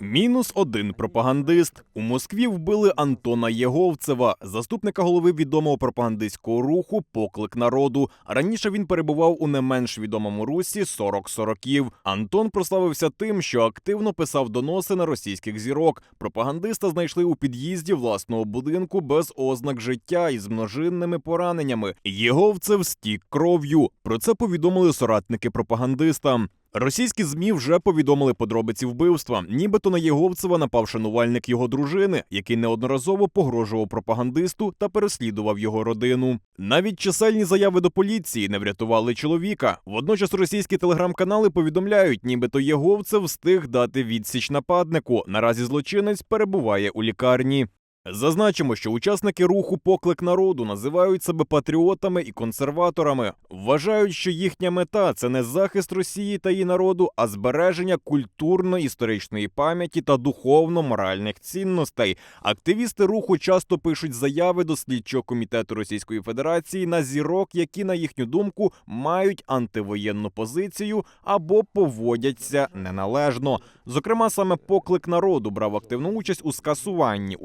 Мінус один пропагандист. У Москві вбили Антона Єговцева, заступника голови відомого пропагандистського руху Поклик народу. Раніше він перебував у не менш відомому русі 40 сороків. Антон прославився тим, що активно писав доноси на російських зірок. Пропагандиста знайшли у під'їзді власного будинку без ознак життя із множинними пораненнями. Єговцев стік кров'ю. Про це повідомили соратники пропагандиста. Російські змі вже повідомили подробиці вбивства. Нібито на Єговцева напав шанувальник його дружини, який неодноразово погрожував пропагандисту та переслідував його родину. Навіть чисельні заяви до поліції не врятували чоловіка. Водночас російські телеграм-канали повідомляють, нібито Єговцев встиг дати відсіч нападнику. Наразі злочинець перебуває у лікарні. Зазначимо, що учасники руху Поклик народу називають себе патріотами і консерваторами. Вважають, що їхня мета це не захист Росії та її народу, а збереження культурно-історичної пам'яті та духовно-моральних цінностей. Активісти руху часто пишуть заяви до слідчого комітету Російської Федерації на зірок, які, на їхню думку, мають антивоєнну позицію або поводяться неналежно. Зокрема, саме поклик народу брав активну участь у скасуванні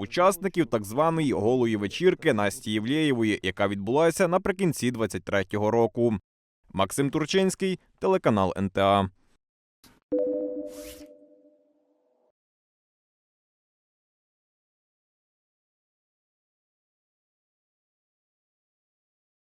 учасників так званої голої вечірки Насті Євлєєвої, яка відбулася наприкінці 23-го року. Максим Турчинський, телеканал НТА.